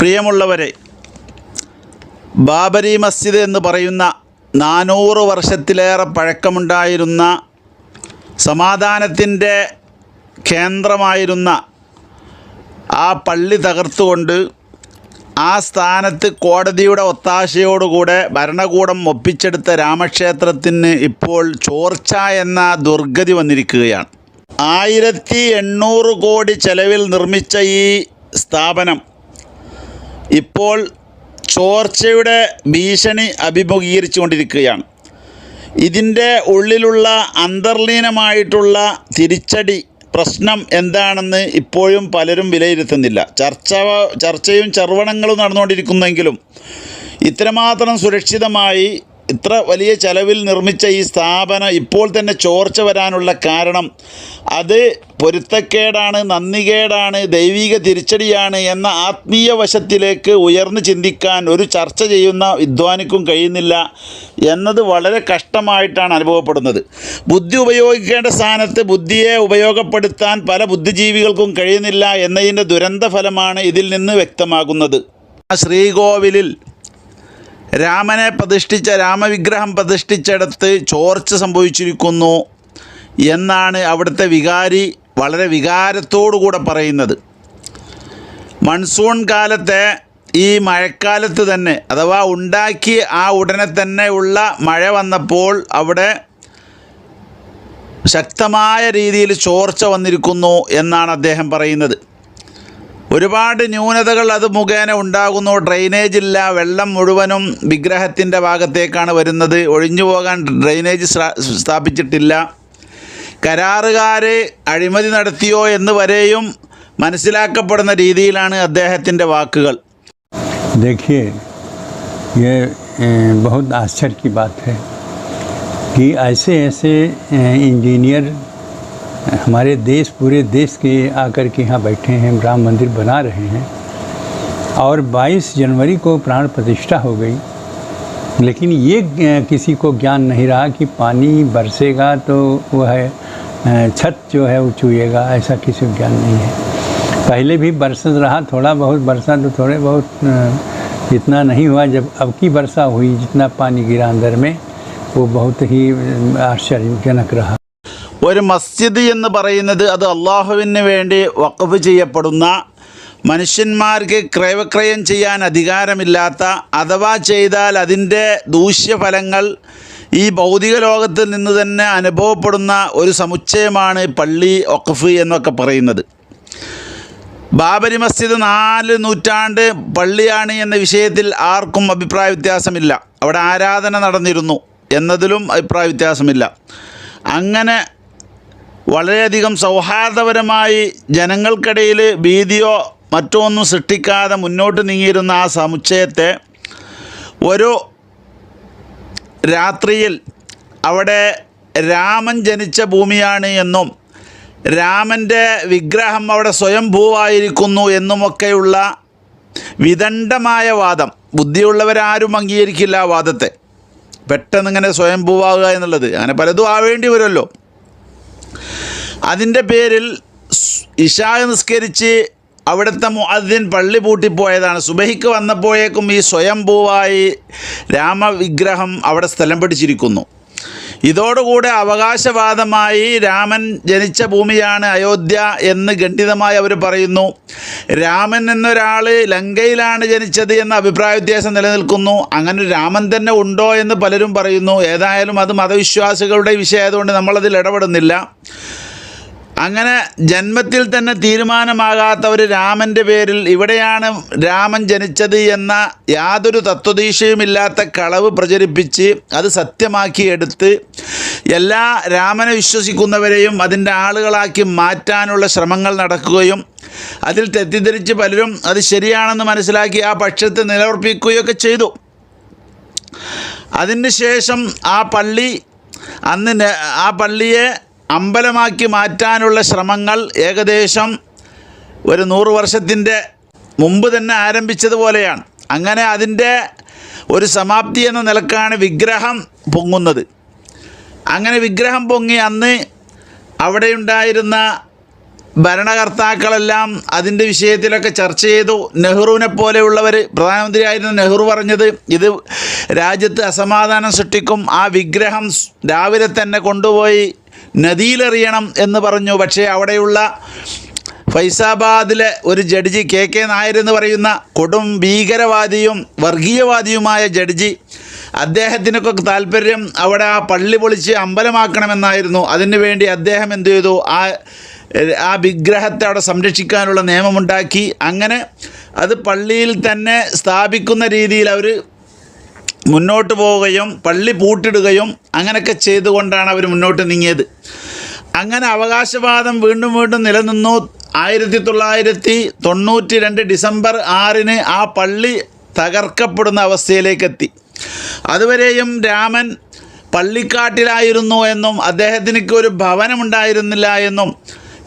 പ്രിയമുള്ളവരെ ബാബരി മസ്ജിദ് എന്ന് പറയുന്ന നാനൂറ് വർഷത്തിലേറെ പഴക്കമുണ്ടായിരുന്ന സമാധാനത്തിന്റെ കേന്ദ്രമായിരുന്ന ആ പള്ളി തകർത്തുകൊണ്ട് ആ സ്ഥാനത്ത് കോടതിയുടെ ഒത്താശയോടുകൂടെ ഭരണകൂടം ഒപ്പിച്ചെടുത്ത രാമക്ഷേത്രത്തിന് ഇപ്പോൾ ചോർച്ച എന്ന ദുർഗതി വന്നിരിക്കുകയാണ്. ആയിരത്തി എണ്ണൂറ് കോടി ചെലവിൽ നിർമ്മിച്ച ഈ സ്ഥാപനം ഇപ്പോൾ ചോർച്ചയുടെ ഭീഷണി അഭിമുഖീകരിച്ചുകൊണ്ടിരിക്കുകയാണ്. ഇതിന്റെ ഉള്ളിലുള്ള അന്തർലീനമായിട്ടുള്ള തിരിച്ചടി പ്രശ്നം എന്താണെന്ന് ഇപ്പോഴും പലരും വിലയിരുത്തുന്നില്ല. ചർച്ച ചർച്ചയും ചർവണങ്ങളും നടന്നുകൊണ്ടിരിക്കുന്നെങ്കിലും ഇത്രമാത്രം സുരക്ഷിതമായി ഇത്ര വലിയ ചെലവിൽ നിർമ്മിച്ച ഈ സ്ഥാപനം ഇപ്പോൾ തന്നെ ചോർച്ച വരാനുള്ള കാരണം അത് പൊരുത്തക്കേടാണ് നന്ദികേടാണ് ദൈവിക തിരിച്ചടിയാണ് എന്ന ആത്മീയ വശത്തിലേക്ക് ഉയർന്നു ചിന്തിക്കാൻ ഒരു ചർച്ച ചെയ്യുന്ന വിദ്വാനിക്കും കഴിയുന്നില്ല എന്നത് വളരെ കഷ്ടമായിട്ടാണ് അനുഭവപ്പെടുന്നത്. ബുദ്ധി ഉപയോഗിക്കേണ്ട സ്ഥാനത്ത് ബുദ്ധിയെ ഉപയോഗപ്പെടുത്താൻ പല ബുദ്ധിജീവികൾക്കും കഴിയുന്നില്ല എന്നതിന്റെ ദുരന്ത ഫലമാണ് ഇതിൽ നിന്ന് വ്യക്തമാകുന്നത്. ശ്രീകോവിലിൽ രാമനെ പ്രതിഷ്ഠിച്ച രാമവിഗ്രഹം പ്രതിഷ്ഠിച്ചെടുത്ത് ചോർച്ച സംഭവിച്ചിരിക്കുന്നു എന്നാണ് അവിടുത്തെ വികാരി വളരെ വികാരത്തോടുകൂടെ പറയുന്നത്. മൺസൂൺ കാലത്തെ ഈ മഴക്കാലത്ത് തന്നെ അഥവാ ഉണ്ടാക്കി ആ ഉടനെ തന്നെ ഉള്ള മഴ വന്നപ്പോൾ അവിടെ ശക്തമായ രീതിയിൽ ചോർച്ച വന്നിരിക്കുന്നു എന്നാണ് അദ്ദേഹം പറയുന്നത്. ഒരുപാട് ന്യൂനതകൾ അത് മുഖേന ഉണ്ടാകുന്നു ഡ്രെയിനേജ് ഇല്ല വെള്ളം മുഴുവനും വിഗ്രഹത്തിൻ്റെ ഭാഗത്തേക്കാണ് വരുന്നത് ഒഴിഞ്ഞു പോകാൻ ഡ്രെയിനേജ് സ്രാ- സ്ഥാപിച്ചിട്ടില്ല കരാറുകാർ അഴിമതി നടത്തിയോ എന്ന് വരെയും മനസ്സിലാക്കപ്പെടുന്ന രീതിയിലാണ് അദ്ദേഹത്തിൻ്റെ വാക്കുകൾ देखिए ये ए, बहुत आश्चर्य की बात है कि ऐसे ऐसे ए, इंजीनियर हमारे देश, पूरे देश के आकर के यहाँ बैठे हैं, राम मंदिर बना रहे हैं और 22 जनवरी को प्राण प्रतिष्ठा हो गई। लेकिन ये किसी को ज्ञान नहीं रहा कि पानी बरसेगा तो वह छत जो है वो चुएगा ऐसा किसी को ज्ञान नहीं है। पहले भी बरसत रहा, थोड़ा बहुत बरसा तो थोड़े बहुत इतना नहीं हुआ। जब अब की वर्षा हुई, जितना पानी गिरा अंदर में, वो बहुत ही आश्चर्यजनक रहा। ഒരു മസ്ജിദ് എന്ന് പറയുന്നത് അത് അള്ളാഹുവിന് വേണ്ടി വഖഫ് ചെയ്യപ്പെടുന്ന മനുഷ്യന്മാർക്ക് ക്രയവിക്രയം ചെയ്യാൻ അധികാരമില്ലാത്ത അഥവാ ചെയ്താൽ അതിന്റെ ദൂഷ്യഫലങ്ങൾ ഈ ഭൗതിക ലോകത്തിൽ നിന്ന് തന്നെ അനുഭവപ്പെടുന്ന ഒരു സമുച്ചയമാണ് പള്ളി വഖഫ് എന്നൊക്കെ പറയുന്നത്. ബാബരി മസ്ജിദ് നാല് നൂറ്റാണ്ട് പള്ളിയാണ് എന്ന വിഷയത്തിൽ ആർക്കും അഭിപ്രായ വ്യത്യാസമില്ല. അവിടെ ആരാധന നടന്നിരുന്നു എന്നതിലും അഭിപ്രായ വ്യത്യാസമില്ല. അങ്ങനെ വളരെയധികം സൗഹാർദ്ദപരമായി ജനങ്ങൾക്കിടയിൽ ഭീതിയോ മറ്റോ ഒന്നും സൃഷ്ടിക്കാതെ മുന്നോട്ട് നീങ്ങിയിരുന്ന ആ സമുച്ചയത്തെ ഒരു രാത്രിയിൽ അവിടെ രാമൻ ജനിച്ച ഭൂമിയാണ് എന്നും രാമന്റെ വിഗ്രഹം അവിടെ സ്വയംഭൂവായിരിക്കുന്നു എന്നുമൊക്കെയുള്ള വിദണ്ഡമായ വാദം. ബുദ്ധിയുള്ളവരാരും അംഗീകരിക്കില്ല ആ വാദത്തെ. പെട്ടെന്ന് ഇങ്ങനെ സ്വയംഭൂവാകുക എന്നുള്ളത്. അങ്ങനെ പലതും ആവേണ്ടി വരുമല്ലോ. അതിന്റെ പേരിൽ ഇഷായ ഇഷാ നിസ്കരിച്ച് അവിടുത്തെ മുഅദ്ദിൻ പള്ളി പൂട്ടിപ്പോയതാണ്. സുബഹിക്ക് വന്നപ്പോഴേക്കും ഈ സ്വയംഭൂവായി രാമവിഗ്രഹം അവിടെ സ്ഥലം പിടിച്ചിരിക്കുന്നു. ഇതോടുകൂടെ അവകാശവാദമായി രാമൻ ജനിച്ച ഭൂമിയാണ് അയോധ്യ എന്ന് ഖണ്ഡിതമായി അവർ പറയുന്നു. രാമൻ എന്നൊരാൾ ലങ്കയിലാണ് ജനിച്ചത് എന്ന അഭിപ്രായ വ്യത്യാസം നിലനിൽക്കുന്നു. അങ്ങനെ രാമൻ തന്നെ ഉണ്ടോ എന്ന് പലരും പറയുന്നു. ഏതായാലും അത് മതവിശ്വാസികളുടെ വിഷയമായതുകൊണ്ട് നമ്മളതിൽ ഇടപെടുന്നില്ല. അങ്ങനെ ജന്മത്തിൽ തന്നെ തീരുമാനമാകാത്ത ഒരു രാമന്റെ പേരിൽ ഇവിടെയാണ് രാമൻ ജനിച്ചത് എന്ന യാതൊരു തത്വദീക്ഷയുമില്ലാത്ത കളവ് പ്രചരിപ്പിച്ച് അത് സത്യമാക്കി എടുത്ത് എല്ലാ രാമനെ വിശ്വസിക്കുന്നവരെയും അതിന്റെ ആളുകളാക്കി മാറ്റാനുള്ള ശ്രമങ്ങൾ നടക്കുകയും അതിൽ തെറ്റിദ്ധരിച്ച് പലരും അത് ശരിയാണെന്ന് മനസ്സിലാക്കി ആ പക്ഷത്തെ നിലവർപ്പിക്കുകയൊക്കെ ചെയ്തു. അതിന് ശേഷം ആ പള്ളി അന്ന് ആ പള്ളിയെ അമ്പലമാക്കി മാറ്റാനുള്ള ശ്രമങ്ങൾ ഏകദേശം ഒരു നൂറ് വർഷത്തിന്റെ മുമ്പ് തന്നെ ആരംഭിച്ചതുപോലെയാണ്. അങ്ങനെ അതിന്റെ ഒരു സമാപ്തി എന്ന നിലക്കാണ് വിഗ്രഹം പൊങ്ങുന്നത്. അങ്ങനെ വിഗ്രഹം പൊങ്ങി അന്ന് അവിടെയുണ്ടായിരുന്ന ഭരണകർത്താക്കളെല്ലാം അതിന്റെ വിഷയത്തിലൊക്കെ ചർച്ച ചെയ്തു. നെഹ്റുവിനെ പോലെയുള്ളവർ പ്രധാനമന്ത്രിയായിരുന്ന നെഹ്റു പറഞ്ഞത് ഇത് രാജ്യത്ത് അസമാധാനം സൃഷ്ടിക്കും. ആ വിഗ്രഹം രാവിലെ തന്നെ കൊണ്ടുപോയി നദിയിലെറിയണം എന്ന് പറഞ്ഞു. പക്ഷേ അവിടെയുള്ള ഫൈസാബാദിലെ ഒരു ജഡ്ജി കെ കെ നായർ എന്ന് പറയുന്ന കൊടും ഭീകരവാദിയും വർഗീയവാദിയുമായ ജഡ്ജി അദ്ദേഹത്തിനൊക്കെ താല്പര്യം അവിടെ ആ പള്ളി പൊളിച്ച് അമ്പലമാക്കണമെന്നായിരുന്നു. അതിനു വേണ്ടി അദ്ദേഹം എന്തു ചെയ്തു? ആ ആ വിഗ്രഹത്തെ അവിടെ സംരക്ഷിക്കാനുള്ള നിയമമുണ്ടാക്കി. അങ്ങനെ അത് പള്ളിയിൽ തന്നെ സ്ഥാപിക്കുന്ന രീതിയിൽ അവർ മുന്നോട്ട് പോവുകയും പള്ളി പൂട്ടിടുകയും അങ്ങനെയൊക്കെ ചെയ്തുകൊണ്ടാണ് അവർ മുന്നോട്ട് നീങ്ങിയത്. അങ്ങനെ അവകാശവാദം വീണ്ടും വീണ്ടും നിലനിന്നു. ആയിരത്തി തൊള്ളായിരത്തി തൊണ്ണൂറ്റി രണ്ട് ഡിസംബർ ആറിന് ആ പള്ളി തകർക്കപ്പെടുന്ന അവസ്ഥയിലേക്കെത്തി. അതുവരെയും രാമൻ പള്ളിക്കാട്ടിലായിരുന്നു എന്നും അദ്ദേഹത്തിനൊക്കെ ഒരു ഭവനമുണ്ടായിരുന്നില്ല എന്നും.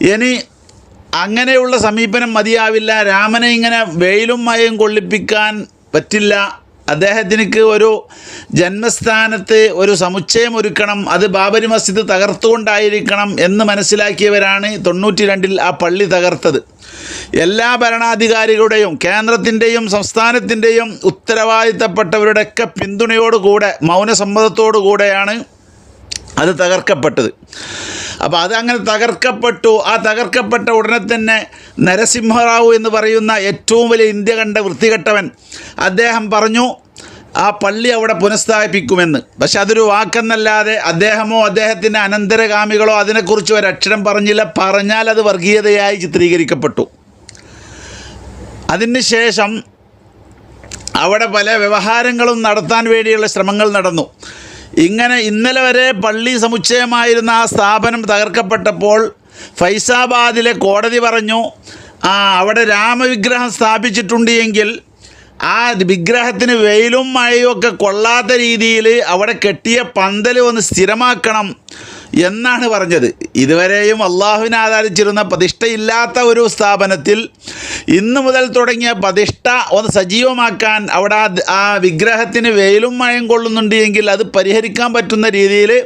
ഇനി അങ്ങനെയുള്ള സമീപനം മതിയാവില്ല. രാമനെ ഇങ്ങനെ വെയിലും മയയും കൊള്ളിപ്പിക്കാൻ പറ്റില്ല. അദ്ദേഹത്തിനക്ക് ഒരു ജന്മസ്ഥാനത്ത് ഒരു സമുച്ചയം ഒരുക്കണം അത് ബാബരി മസ്ജിദ് തകർത്തുകൊണ്ടായിരിക്കണം എന്ന് മനസ്സിലാക്കിയവരാണ് തൊണ്ണൂറ്റി രണ്ടിൽ ആ പള്ളി തകർത്തത്. എല്ലാ ഭരണാധികാരികളുടെയും കേന്ദ്രത്തിന്റെയും സംസ്ഥാനത്തിന്റെയും ഉത്തരവാദിത്തപ്പെട്ടവരുടെയൊക്കെ പിന്തുണയോടുകൂടെ മൗനസമ്മതത്തോടു കൂടെയാണ് അത് തകർക്കപ്പെട്ടത്. അപ്പോൾ അത് അങ്ങനെ തകർക്കപ്പെട്ടു. ആ തകർക്കപ്പെട്ട ഉടനെ തന്നെ നരസിംഹറാവു എന്ന് പറയുന്ന ഏറ്റവും വലിയ ഇന്ത്യ കണ്ട വൃത്തികെട്ടവൻ അദ്ദേഹം പറഞ്ഞു ആ പള്ളി അവിടെ പുനഃസ്ഥാപിക്കുമെന്ന്. പക്ഷെ അതൊരു വാക്കെന്നല്ലാതെ അദ്ദേഹമോ അദ്ദേഹത്തിന്റെ അനന്തരഗാമികളോ അതിനെക്കുറിച്ച് ഒരക്ഷരം പറഞ്ഞില്ല. പറഞ്ഞാൽ അത് വർഗീയതയായി ചിത്രീകരിക്കപ്പെട്ടു. അതിനുശേഷം അവിടെ പല വ്യവഹാരങ്ങളും നടത്താൻ വേണ്ടിയുള്ള ശ്രമങ്ങൾ നടന്നു. ഇങ്ങനെ ഇന്നലെ വരെ പള്ളി സമുച്ചയമായിരുന്ന ആ സ്ഥാപനം തകർക്കപ്പെട്ടപ്പോൾ ഫൈസാബാദിലെ കോടതി പറഞ്ഞു ആ അവിടെ രാമവിഗ്രഹം സ്ഥാപിച്ചിട്ടുണ്ട് എങ്കിൽ ആ വിഗ്രഹത്തിന് വെയിലും മഴയും ഒക്കെ കൊള്ളാത്ത രീതിയിൽ അവിടെ കെട്ടിയ പന്തൽ ഒന്ന് സ്ഥിരമാക്കണം. എന്നാണ് പറഞ്ഞത്. ഇതുവരെയും അള്ളാഹുവിനെ ആധാരിച്ചിരുന്ന പ്രതിഷ്ഠയില്ലാത്ത ഒരു സ്ഥാപനത്തിൽ ഇന്നു മുതൽ തുടങ്ങിയ പ്രതിഷ്ഠ ഒന്ന് സജീവമാക്കാൻ അവിടെ ആ വിഗ്രഹത്തിന് വെയിലും മഴയും കൊള്ളുന്നുണ്ട് എങ്കിൽ അത് പരിഹരിക്കാൻ പറ്റുന്ന രീതിയിൽ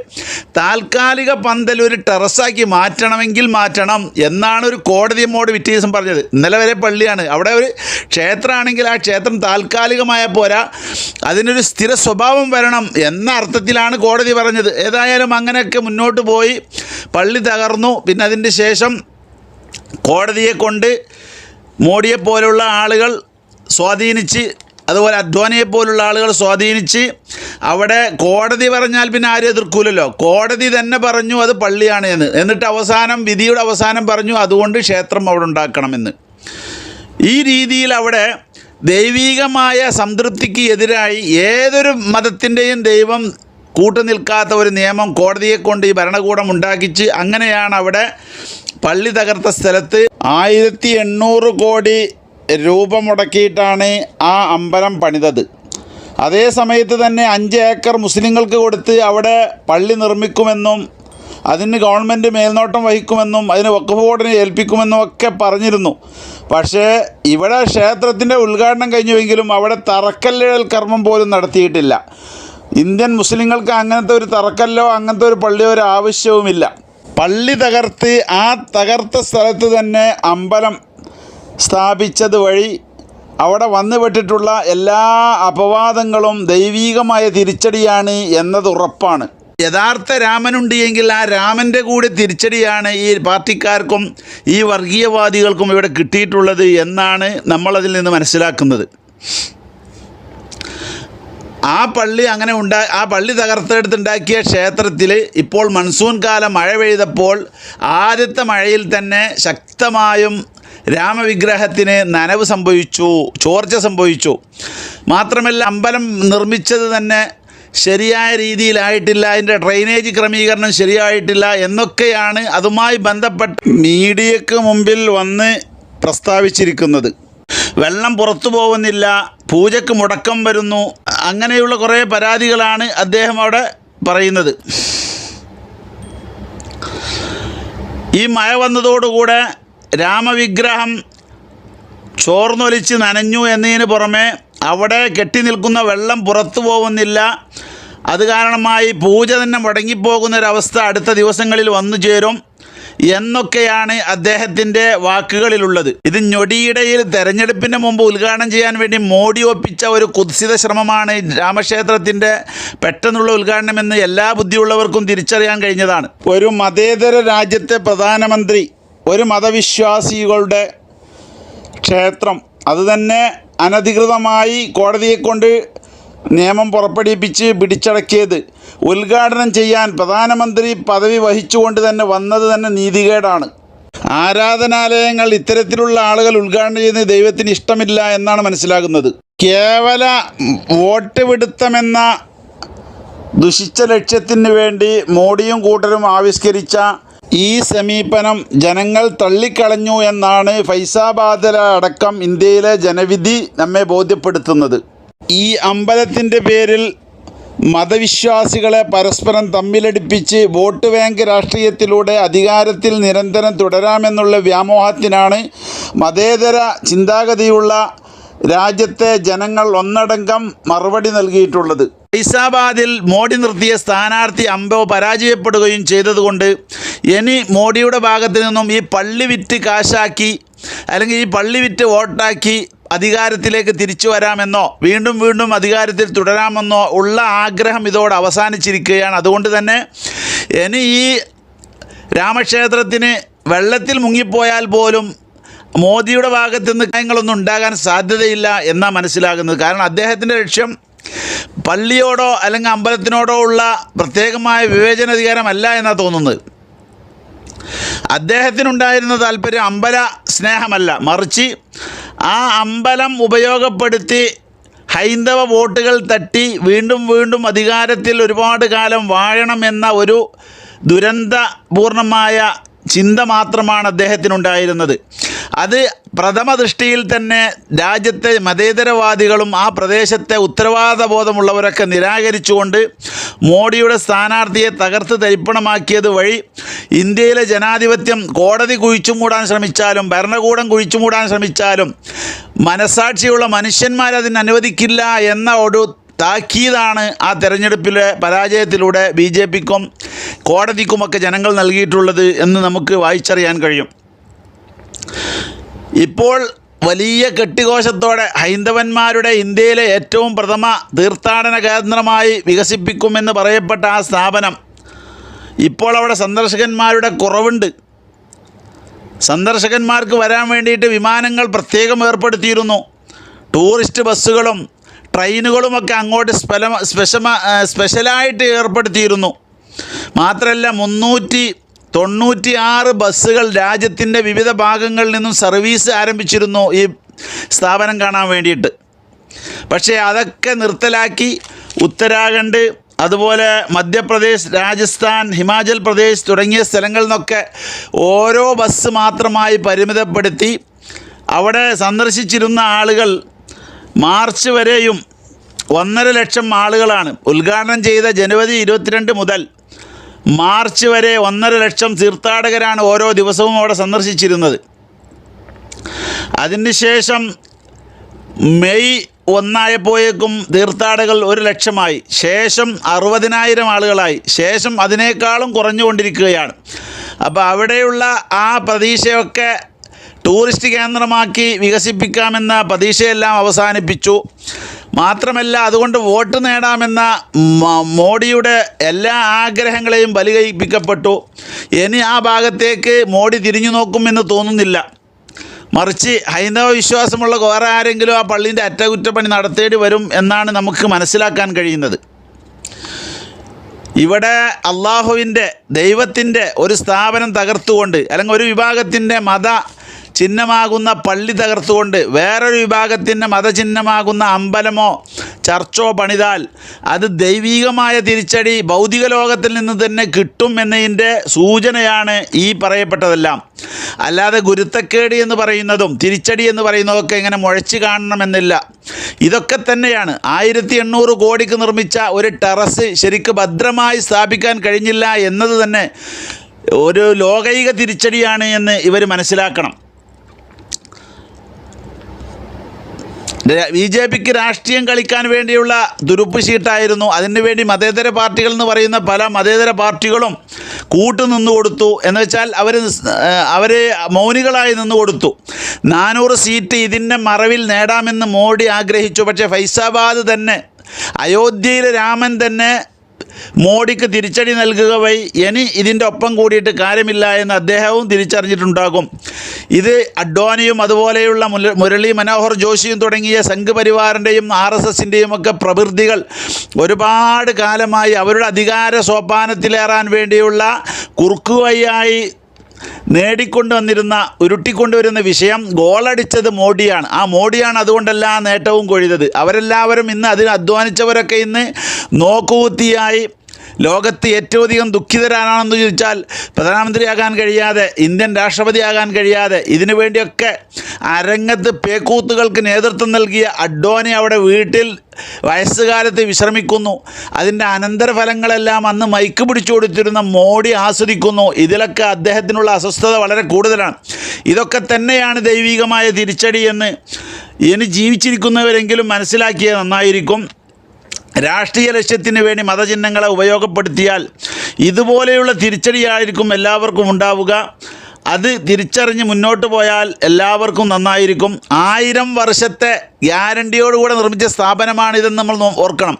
താൽക്കാലിക പന്തൽ ഒരു ടെറസാക്കി മാറ്റണമെങ്കിൽ മാറ്റണം എന്നാണ് ഒരു കോടതി മോഡ് വിറ്റീസം പറഞ്ഞത്. ഇന്നലെ വരെ പള്ളിയാണ്. അവിടെ ഒരു ക്ഷേത്രമാണെങ്കിൽ ആ ക്ഷേത്രം താൽക്കാലികമായ പോരാ. അതിനൊരു സ്ഥിര സ്വഭാവം വരണം എന്ന അർത്ഥത്തിലാണ് കോടതി പറഞ്ഞത്. ഏതായാലും അങ്ങനെയൊക്കെ മുന്നോട്ട് പോയി പള്ളി തകർന്നു. പിന്നെ അതിന്റെ ശേഷം കോടതിയെ കൊണ്ട് മോഡിയെ പോലുള്ള ആളുകൾ സ്വാധീനിച്ച് അതുപോലെ അധ്വാനിയെ പോലുള്ള ആളുകൾ സ്വാധീനിച്ച് അവിടെ കോടതി പറഞ്ഞാൽ പിന്നെ ആരും എതിർക്കൂലല്ലോ. കോടതി തന്നെ പറഞ്ഞു അത് പള്ളിയാണ് എന്ന്. എന്നിട്ട് അവസാനം വിധിയുടെ അവസാനം പറഞ്ഞു അതുകൊണ്ട് ക്ഷേത്രം അവിടെ ഉണ്ടാക്കണമെന്ന്. ഈ രീതിയിൽ അവിടെ ദൈവീകമായ സംതൃപ്തിക്ക് എതിരായി ഏതൊരു മതത്തിന്റെയും ദൈവം കൂട്ടുനിൽക്കാത്ത ഒരു നിയമം കോടതിയെ കൊണ്ട് ഈ ഭരണകൂടം ഉണ്ടാക്കിച്ച് അങ്ങനെയാണ് അവിടെ പള്ളി തകർത്ത സ്ഥലത്ത് ആയിരത്തി എണ്ണൂറ് കോടി രൂപ മുടക്കിയിട്ടാണ് ആ അമ്പലം പണിതത്. അതേ സമയത്ത് തന്നെ അഞ്ച് ഏക്കർ മുസ്ലിങ്ങൾക്ക് കൊടുത്ത് അവിടെ പള്ളി നിർമ്മിക്കുമെന്നും അതിന് ഗവൺമെന്റ് മേൽനോട്ടം വഹിക്കുമെന്നും അതിന് വക്കഫ് ബോർഡിനെ ഏൽപ്പിക്കുമെന്നും ഒക്കെ പറഞ്ഞിരുന്നു. പക്ഷേ ഇവിടെ ക്ഷേത്രത്തിന്റെ ഉദ്ഘാടനം കഴിഞ്ഞുവെങ്കിലും അവിടെ തറക്കല്ലിഴൽ കർമ്മം പോലും നടത്തിയിട്ടില്ല. ഇന്ത്യൻ മുസ്ലിങ്ങൾക്ക് അങ്ങനത്തെ ഒരു തറക്കല്ലോ അങ്ങനത്തെ ഒരു പള്ളിയോ ഒരു ആവശ്യവുമില്ല. പള്ളി തകർത്ത് ആ തകർത്ത സ്ഥലത്ത് തന്നെ അമ്പലം സ്ഥാപിച്ചത് വഴി അവിടെ വന്നുപെട്ടിട്ടുള്ള എല്ലാ അപവാദങ്ങളും ദൈവീകമായ തിരിച്ചടിയാണ് എന്നത് ഉറപ്പാണ്. യഥാർത്ഥ രാമനുണ്ടെങ്കിൽ ആ രാമന്റെ കൂടെ തിരിച്ചടിയാണ് ഈ പാർട്ടിക്കാർക്കും ഈ വർഗീയവാദികൾക്കും ഇവിടെ കിട്ടിയിട്ടുള്ളത് എന്നാണ് നമ്മളതിൽ നിന്ന് മനസ്സിലാക്കുന്നത്. ആ പള്ളി അങ്ങനെ ഉണ്ടാ ആ പള്ളി തകർത്തെടുത്തുണ്ടാക്കിയ ക്ഷേത്രത്തിൽ ഇപ്പോൾ മൺസൂൺ കാലം മഴ പെയ്തപ്പോൾ ആദ്യത്തെ മഴയിൽ തന്നെ ശക്തമായും രാമവിഗ്രഹത്തിന് നനവ് സംഭവിച്ചു ചോർച്ച സംഭവിച്ചു. മാത്രമല്ല അമ്പലം നിർമ്മിച്ചത് തന്നെ ശരിയായ രീതിയിലായിട്ടില്ല അതിന്റെ ഡ്രെയിനേജ് ക്രമീകരണം ശരിയായിട്ടില്ല എന്നൊക്കെയാണ് അതുമായി ബന്ധപ്പെട്ട് മീഡിയക്ക് മുമ്പിൽ വന്ന് പ്രസ്താവിച്ചിരിക്കുന്നത്. വെള്ളം പുറത്തു പോകുന്നില്ല പൂജയ്ക്ക് മുടക്കം വരുന്നു അങ്ങനെയുള്ള കുറേ പരാതികളാണ് അദ്ദേഹം അവിടെ പറയുന്നത്. ഈ മഴ വന്നതോടുകൂടെ രാമവിഗ്രഹം ചോർന്നൊലിച്ച് നനഞ്ഞു എന്നതിന് പുറമെ അവിടെ കെട്ടി നിൽക്കുന്ന വെള്ളം പുറത്തു പോകുന്നില്ല. അത് കാരണമായി പൂജ തന്നെ മുടങ്ങിപ്പോകുന്നൊരവസ്ഥ അടുത്ത ദിവസങ്ങളിൽ വന്നു ചേരും. എന്നൊക്കെയാണ് അദ്ദേഹത്തിന്റെ വാക്കുകളിലുള്ളത്. ഇത് ഞൊടിയിടയിൽ തെരഞ്ഞെടുപ്പിന് മുമ്പ് ഉദ്ഘാടനം ചെയ്യാൻ വേണ്ടി മോഡി ഒപ്പിച്ച ഒരു കുത്സിത ശ്രമമാണ് രാമക്ഷേത്രത്തിന്റെ പെട്ടെന്നുള്ള ഉദ്ഘാടനമെന്ന് എല്ലാ ബുദ്ധിയുള്ളവർക്കും തിരിച്ചറിയാൻ കഴിഞ്ഞതാണ്. ഒരു മതേതര രാജ്യത്തെ പ്രധാനമന്ത്രി ഒരു മതവിശ്വാസികളുടെ ക്ഷേത്രം അതുതന്നെ അനധികൃതമായി കോടതിയെ കൊണ്ട് നിയമം പുറപ്പെടുവിപ്പിച്ച് പിടിച്ചടക്കിയത്. ഉദ്ഘാടനം ചെയ്യാൻ പ്രധാനമന്ത്രി പദവി വഹിച്ചുകൊണ്ട് തന്നെ വന്നത് തന്നെ നീതികേടാണ്. ആരാധനാലയങ്ങൾ ഇത്തരത്തിലുള്ള ആളുകൾ ഉദ്ഘാടനം ചെയ്യുന്നത് ദൈവത്തിന് ഇഷ്ടമില്ല എന്നാണ് മനസ്സിലാകുന്നത്. കേവല വോട്ട് പിടുത്തമെന്ന ദുഷിച്ച ലക്ഷ്യത്തിന് വേണ്ടി മോഡിയും കൂട്ടരും ആവിഷ്കരിച്ച ഈ സമീപനം ജനങ്ങൾ തള്ളിക്കളഞ്ഞു എന്നാണ് ഫൈസാബാദിലടക്കം ഇന്ത്യയിലെ ജനവിധി നമ്മെ ബോധ്യപ്പെടുത്തുന്നത്. ഈ അമ്പലത്തിന്റെ പേരിൽ മതവിശ്വാസികളെ പരസ്പരം തമ്മിലടിപ്പിച്ച് വോട്ട് ബാങ്ക് രാഷ്ട്രീയത്തിലൂടെ അധികാരത്തിൽ നിരന്തരം തുടരാമെന്നുള്ള വ്യാമോഹത്തിനാണ് മതേതര ചിന്താഗതിയുള്ള രാജ്യത്തെ ജനങ്ങൾ ഒന്നടങ്കം മറുപടി നൽകിയിട്ടുള്ളത്. ഫൈസാബാദിൽ മോഡി നിർത്തിയ സ്ഥാനാർത്ഥി അമ്പോ പരാജയപ്പെടുകയും ചെയ്തതുകൊണ്ട് ഇനി മോഡിയുടെ ഭാഗത്ത് നിന്നും ഈ പള്ളി വിറ്റ് കാശാക്കി അല്ലെങ്കിൽ ഈ പള്ളി വിറ്റ് വോട്ടാക്കി അധികാരത്തിലേക്ക് തിരിച്ചു വരാമെന്നോ വീണ്ടും വീണ്ടും അധികാരത്തിൽ തുടരാമെന്നോ ഉള്ള ആഗ്രഹം ഇതോടെ അവസാനിച്ചിരിക്കുകയാണ്. അതുകൊണ്ട് തന്നെ ഇനി ഈ രാമക്ഷേത്രത്തിന് വെള്ളത്തിൽ മുങ്ങിപ്പോയാൽ പോലും മോദിയുടെ ഭാഗത്തു നിന്ന് കാര്യങ്ങളൊന്നും ഉണ്ടാകാൻ സാധ്യതയില്ല എന്നാണ് മനസ്സിലാകുന്നത്. കാരണം അദ്ദേഹത്തിന്റെ ലക്ഷ്യം പള്ളിയോടോ അല്ലെങ്കിൽ അമ്പലത്തിനോടോ ഉള്ള പ്രത്യേകമായ വിവേചനാധികാരമല്ല എന്നാണ് തോന്നുന്നത്. അദ്ദേഹത്തിനുണ്ടായിരുന്ന താല്പര്യം അമ്പല സ്നേഹമല്ല. മറിച്ച് ആ അമ്പലം ഉപയോഗപ്പെടുത്തി ഹൈന്ദവ വോട്ടുകൾ തട്ടി വീണ്ടും വീണ്ടും അധികാരത്തിൽ ഒരുപാട് കാലം വാഴണമെന്ന ഒരു ദുരന്തപൂർണമായ ചിന്ത മാത്രമാണ് അദ്ദേഹത്തിനുണ്ടായിരുന്നത്. അത് പ്രഥമ ദൃഷ്ടിയിൽ തന്നെ രാജ്യത്തെ മതേതരവാദികളും ആ പ്രദേശത്തെ ഉത്തരവാദ ബോധമുള്ളവരൊക്കെ നിരാകരിച്ചുകൊണ്ട് മോഡിയുടെ സ്ഥാനാർത്ഥിയെ തകർത്ത് തരിപ്പണമാക്കിയത് വഴി ഇന്ത്യയിലെ ജനാധിപത്യം കോടതി കുഴിച്ചു മൂടാൻ ശ്രമിച്ചാലും ഭരണകൂടം കുഴിച്ചു മൂടാൻ ശ്രമിച്ചാലും മനസാക്ഷിയുള്ള മനുഷ്യന്മാരതിന് അനുവദിക്കില്ല എന്ന ഒരു താക്കീതാണ് ആ തെരഞ്ഞെടുപ്പിലെ പരാജയത്തിലൂടെ ബി ജെ പിക്കും കോടതിക്കുമൊക്കെ ജനങ്ങൾ നൽകിയിട്ടുള്ളത് എന്ന് നമുക്ക് വായിച്ചറിയാൻ കഴിയും. ഇപ്പോൾ വലിയ കെട്ടിഘോഷത്തോടെ ഹൈന്ദവന്മാരുടെ ഇന്ത്യയിലെ ഏറ്റവും പ്രഥമ തീർത്ഥാടന കേന്ദ്രമായി വികസിപ്പിക്കുമെന്ന് പറയപ്പെട്ട ആ സ്ഥാപനം ഇപ്പോൾ അവിടെ സന്ദർശകന്മാരുടെ കുറവുണ്ട്. സന്ദർശകന്മാർക്ക് വരാൻ വേണ്ടിയിട്ട് വിമാനങ്ങൾ പ്രത്യേകം ഏർപ്പെടുത്തിയിരുന്നു. ടൂറിസ്റ്റ് ബസ്സുകളും ട്രെയിനുകളുമൊക്കെ അങ്ങോട്ട് സ്പെല സ്പെഷമ സ്പെഷ്യലായിട്ട് ഏർപ്പെടുത്തിയിരുന്നു. മാത്രമല്ല മുന്നൂറ്റി തൊണ്ണൂറ്റി ആറ് ബസ്സുകൾ രാജ്യത്തിന്റെ വിവിധ ഭാഗങ്ങളിൽ നിന്നും സർവീസ് ആരംഭിച്ചിരുന്നു ഈ സ്ഥാപനം കാണാൻ വേണ്ടിയിട്ട്. പക്ഷേ അതൊക്കെ നിർത്തലാക്കി ഉത്തരാഖണ്ഡ് അതുപോലെ മധ്യപ്രദേശ് രാജസ്ഥാൻ ഹിമാചൽ പ്രദേശ് തുടങ്ങിയ സ്ഥലങ്ങളിൽ നിന്നൊക്കെ ഓരോ ബസ് മാത്രമായി പരിമിതപ്പെടുത്തി അവിടെ സന്ദർശിച്ചിരുന്ന ആളുകൾ മാർച്ച് വരെയും ഒന്നര ലക്ഷം ആളുകളാണ്. ഉദ്ഘാടനം ചെയ്ത ജനുവരി ഇരുപത്തിരണ്ട് മുതൽ മാർച്ച് വരെ ഒന്നര ലക്ഷം തീർത്ഥാടകരാണ് ഓരോ ദിവസവും അവിടെ സന്ദർശിച്ചിരുന്നത്. അതിനുശേഷം മെയ് ഒന്നായപ്പോയേക്കും തീർത്ഥാടകൾ ഒരു ലക്ഷമായി. ശേഷം അറുപതിനായിരം ആളുകളായി. ശേഷം അതിനേക്കാളും കുറഞ്ഞുകൊണ്ടിരിക്കുകയാണ്. അപ്പോൾ അവിടെയുള്ള ആ പ്രതീക്ഷയൊക്കെ ടൂറിസ്റ്റ് കേന്ദ്രമാക്കി വികസിപ്പിക്കാമെന്ന പ്രതീക്ഷയെല്ലാം അവസാനിപ്പിച്ചു. മാത്രമല്ല അതുകൊണ്ട് വോട്ട് നേടാമെന്ന മോഡിയുടെ എല്ലാ ആഗ്രഹങ്ങളെയും ബലികയിപ്പിക്കപ്പെട്ടു ഇനി ആ ഭാഗത്തേക്ക് മോഡി തിരിഞ്ഞു നോക്കുമെന്ന് തോന്നുന്നില്ല. മറിച്ച് ഹൈന്ദവ വിശ്വാസമുള്ള വേറെ ആരെങ്കിലും ആ പള്ളീന്റെ അറ്റകുറ്റപ്പണി നടത്തേണ്ടി വരും എന്നാണ് നമുക്ക് മനസ്സിലാക്കാൻ കഴിയുന്നത്. ഇവിടെ അള്ളാഹുവിന്റെ ദൈവത്തിന്റെ ഒരു സ്ഥാപനം തകർത്തുകൊണ്ട് അല്ലെങ്കിൽ ഒരു വിഭാഗത്തിന്റെ മത ചിഹ്നമാകുന്ന പള്ളി തകർത്തുകൊണ്ട് വേറൊരു വിഭാഗത്തിന്റെ മതചിഹ്നമാകുന്ന അമ്പലമോ ചർച്ചോ പണിതാൽ അത് ദൈവീകമായ തിരിച്ചടി ഭൗതിക ലോകത്തിൽ നിന്ന് തന്നെ കിട്ടും എന്നതിന്റെ സൂചനയാണ് ഈ പറയപ്പെട്ടതെല്ലാം. അല്ലാതെ ഗുരുത്തക്കേട് എന്ന് പറയുന്നതും തിരിച്ചടി എന്ന് പറയുന്നതൊക്കെ ഇങ്ങനെ മുഴച്ചു കാണണമെന്നില്ല. ഇതൊക്കെ തന്നെയാണ്. ആയിരത്തി എണ്ണൂറ് കോടിക്ക് നിർമ്മിച്ച ഒരു ടെറസ് ശരിക്ക് ഭദ്രമായി സ്ഥാപിക്കാൻ കഴിഞ്ഞില്ല എന്നത് തന്നെ ഒരു ലോകൈക തിരിച്ചടിയാണ് എന്ന് ഇവർ മനസ്സിലാക്കണം. ബി ജെ പിക്ക് രാഷ്ട്രീയം കളിക്കാൻ വേണ്ടിയുള്ള തുരുപ്പ് ഷീട്ടായിരുന്നു. അതിനുവേണ്ടി മതേതര പാർട്ടികൾ എന്ന് പറയുന്ന പല മതേതര പാർട്ടികളും കൂട്ടുനിന്നു കൊടുത്തു. എന്ന് വെച്ചാൽ അവർ അവർ മൗനികളായി നിന്ന് കൊടുത്തു. നാനൂറ് സീറ്റ് ഇതിന്റെ മറവിൽ നേടാമെന്ന് മോഡി ആഗ്രഹിച്ചു. പക്ഷേ ഫൈസാബാദ് തന്നെ അയോധ്യയിലെ രാമൻ തന്നെ മോഡിക്ക് തിരിച്ചടി നൽകുക വഴി ഇനി ഇതിന്റെ ഒപ്പം കൂടിയിട്ട് കാര്യമില്ല എന്ന് അദ്ദേഹവും തിരിച്ചറിഞ്ഞിട്ടുണ്ടാകും. ഇത് അഡ്വാനിയും അതുപോലെയുള്ള മുരളി മനോഹർ ജോഷിയും തുടങ്ങിയ സംഘപരിവാറിന്റെയും ആർ എസ് എസിന്റെയും ഒക്കെ പ്രവൃത്തികൾ ഒരുപാട് കാലമായി അവരുടെ അധികാര സോപാനത്തിലേറാൻ വേണ്ടിയുള്ള കുറുക്കുവഴിയായി നേടിക്കൊണ്ടുവന്നിരുന്ന ഉരുട്ടിക്കൊണ്ടുവരുന്ന വിഷയം ഗോളടിച്ചത് മോഡിയാണ്. ആ മോഡിയാണ് അതുകൊണ്ടല്ല നേട്ടവും കൊഴിതത് അവരെല്ലാവരും ഇന്ന് അതിന് അധ്വാനിച്ചവരൊക്കെ ഇന്ന് നോക്കുകുത്തിയായി ലോകത്ത് ഏറ്റവും അധികം ദുഃഖിതരാണെന്ന് ചോദിച്ചാൽ പ്രധാനമന്ത്രിയാകാൻ കഴിയാതെ ഇന്ത്യൻ രാഷ്ട്രപതിയാകാൻ കഴിയാതെ ഇതിനു വേണ്ടിയൊക്കെ അരങ്ങത്ത് പേക്കൂത്തുകൾക്ക് നേതൃത്വം നൽകിയ അഡ്വാനി അവിടെ വീട്ടിൽ വയസ്സുകാലത്ത് വിശ്രമിക്കുന്നു. അതിന്റെ അനന്തരഫലങ്ങളെല്ലാം അന്ന് മൈക്ക് പിടിച്ചു കൊടുത്തിരുന്ന മോഡി ആസ്വദിക്കുന്നു. ഇതിലൊക്കെ അദ്ദേഹത്തിനുള്ള അസ്വസ്ഥത വളരെ കൂടുതലാണ്. ഇതൊക്കെ തന്നെയാണ് ദൈവികമായ തിരിച്ചടി എന്ന് ഇനി ജീവിച്ചിരിക്കുന്നവരെങ്കിലും മനസ്സിലാക്കിയത് നന്നായിരിക്കും. രാഷ്ട്രീയ ലക്ഷ്യത്തിന് വേണ്ടി മതചിഹ്നങ്ങളെ ഉപയോഗപ്പെടുത്തിയാൽ ഇതുപോലെയുള്ള തിരിച്ചടിയായിരിക്കും എല്ലാവർക്കും ഉണ്ടാവുക. അത് തിരിച്ചറിഞ്ഞ് മുന്നോട്ട് പോയാൽ എല്ലാവർക്കും നന്നായിരിക്കും. ആയിരം വർഷത്തെ ഗ്യാരണ്ടിയോടുകൂടെ നിർമ്മിച്ച സ്ഥാപനമാണിതെന്ന് നമ്മൾ ഓർക്കണം.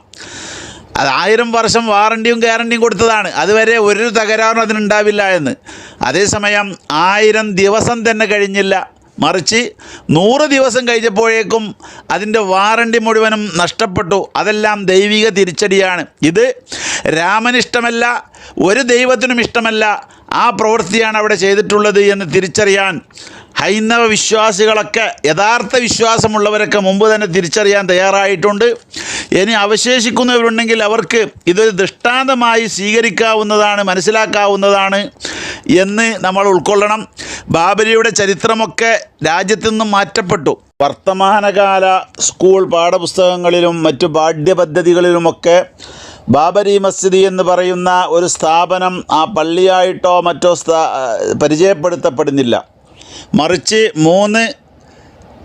അത് ആയിരം വർഷം വാറണ്ടിയും ഗ്യാരണ്ടിയും കൊടുത്തതാണ്. അതുവരെ ഒരു തകരാറും അതിനുണ്ടാവില്ല എന്ന്. അതേസമയം ആയിരം ദിവസം തന്നെ കഴിഞ്ഞില്ല. മറിച്ച് നൂറ് ദിവസം കഴിഞ്ഞപ്പോഴേക്കും അതിന്റെ വാറണ്ടി മുഴുവനും നഷ്ടപ്പെട്ടു. അതെല്ലാം ദൈവിക തിരിച്ചടിയാണ്. ഇത് രാമനിഷ്ടമല്ല ഒരു ദൈവത്തിനും ഇഷ്ടമല്ല ആ പ്രവൃത്തിയാണ് അവിടെ ചെയ്തിട്ടുള്ളത് എന്ന് തിരിച്ചറിയാൻ ഹൈന്ദവ വിശ്വാസികളൊക്കെ യഥാർത്ഥ വിശ്വാസമുള്ളവരൊക്കെ മുമ്പ് തന്നെ തിരിച്ചറിയാൻ തയ്യാറായിട്ടുണ്ട്. ഇനി അവശേഷിക്കുന്നവരുണ്ടെങ്കിൽ അവർക്ക് ഇതൊരു ദൃഷ്ടാന്തമായി സ്വീകരിക്കാവുന്നതാണ് മനസ്സിലാക്കാവുന്നതാണ് എന്ന് നമ്മൾ ഉൾക്കൊള്ളണം. ബാബരിയുടെ ചരിത്രമൊക്കെ രാജ്യത്തു നിന്നും മാറ്റപ്പെട്ടു. വർത്തമാനകാല സ്കൂൾ പാഠപുസ്തകങ്ങളിലും മറ്റു പാഠ്യപദ്ധതികളിലുമൊക്കെ ബാബരി മസ്ജിദ് എന്ന് പറയുന്ന ഒരു സ്ഥാപനം ആ പള്ളിയായിട്ടോ മറ്റോ പരിചയപ്പെടുത്തപ്പെടുന്നില്ല. മറിച്ച് മൂന്ന്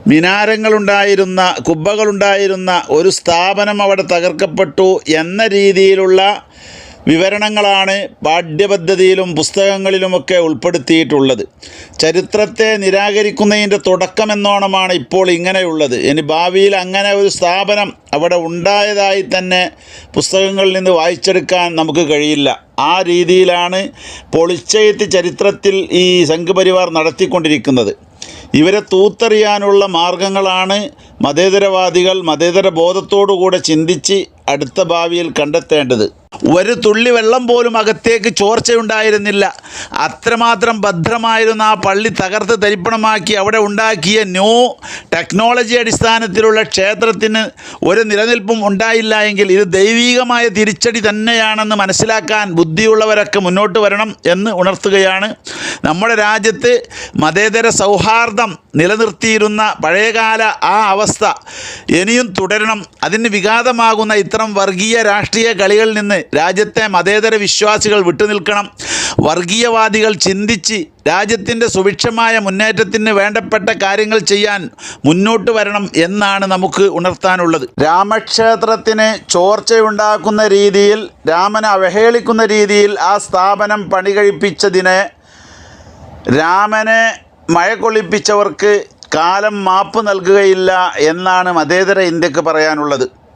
മിനാരങ്ങളുണ്ടായിരുന്ന കുബ്ബകളുണ്ടായിരുന്ന ഒരു സ്ഥാപനം അവിടെ തകർക്കപ്പെട്ടു എന്ന രീതിയിലുള്ള വിവരണങ്ങളാണ് പാഠ്യപദ്ധതിയിലും പുസ്തകങ്ങളിലുമൊക്കെ ഉൾപ്പെടുത്തിയിട്ടുള്ളത്. ചരിത്രത്തെ നിരാകരിക്കുന്നതിന്റെ തുടക്കമെന്നോണമാണ് ഇപ്പോൾ ഇങ്ങനെയുള്ളത്. ഇനി ഭാവിയിൽ അങ്ങനെ ഒരു സ്ഥാപനം അവിടെ ഉണ്ടായതായി തന്നെ പുസ്തകങ്ങളിൽ നിന്ന് വായിച്ചെടുക്കാൻ നമുക്ക് കഴിയില്ല. ആ രീതിയിലാണ് പൊളിച്ചെഴുത്ത് ചരിത്രത്തിൽ ഈ സംഘപരിവാർ നടത്തിക്കൊണ്ടിരിക്കുന്നത്. ഇവരെ തൂത്തെറിയാനുള്ള മാർഗങ്ങളാണ് മതേതരവാദികൾ മതേതര ബോധത്തോടുകൂടെ ചിന്തിച്ച് അടുത്ത ഭാവിയിൽ കണ്ടെത്തേണ്ടത്. ഒരു തുള്ളി വെള്ളം പോലും അകത്തേക്ക് ചോർച്ചയുണ്ടായിരുന്നില്ല. അത്രമാത്രം ഭദ്രമായിരുന്ന ആ പള്ളി തകർത്ത് തരിപ്പണമാക്കി അവിടെ ഉണ്ടാക്കിയ ന്യൂ ടെക്നോളജി അടിസ്ഥാനത്തിലുള്ള ക്ഷേത്രത്തിന് ഒരു നിലനിൽപ്പും ഉണ്ടായില്ല എങ്കിൽ ഇത് ദൈവീകമായ തിരിച്ചടി തന്നെയാണെന്ന് മനസ്സിലാക്കാൻ ബുദ്ധിയുള്ളവരൊക്കെ മുന്നോട്ട് വരണം എന്ന് ഉണർത്തുകയാണ്. നമ്മുടെ രാജ്യത്ത് മതേതര സൗഹാർദ്ദം നിലനിർത്തിയിരുന്ന പഴയകാല ആ അവസ്ഥ ഇനിയും തുടരണം. അതിന് വിഘാതമാകുന്ന ഇത്തരം വർഗീയ രാഷ്ട്രീയ കളികളിൽ നിന്ന് രാജ്യത്തെ മതേതര വിശ്വാസികൾ വിട്ടുനിൽക്കണം. വർഗീയവാദികൾ ചിന്തിച്ച് രാജ്യത്തിന്റെ സുഭിക്ഷമായ മുന്നേറ്റത്തിന് വേണ്ടപ്പെട്ട കാര്യങ്ങൾ ചെയ്യാൻ മുന്നോട്ട് വരണം എന്നാണ് നമുക്ക് ഉണർത്താനുള്ളത്. രാമക്ഷേത്രത്തിന് ചോർച്ചയുണ്ടാക്കുന്ന രീതിയിൽ രാമനെ അവഹേളിക്കുന്ന രീതിയിൽ ആ സ്ഥാപനം പണി കഴിപ്പിച്ചതിനെ രാമനെ മഴ കൊള്ളിപ്പിച്ചവർക്ക് കാലം മാപ്പ് നൽകുകയില്ല എന്നാണ് മതേതര ഇന്ത്യയ്ക്ക് പറയാനുള്ളത്.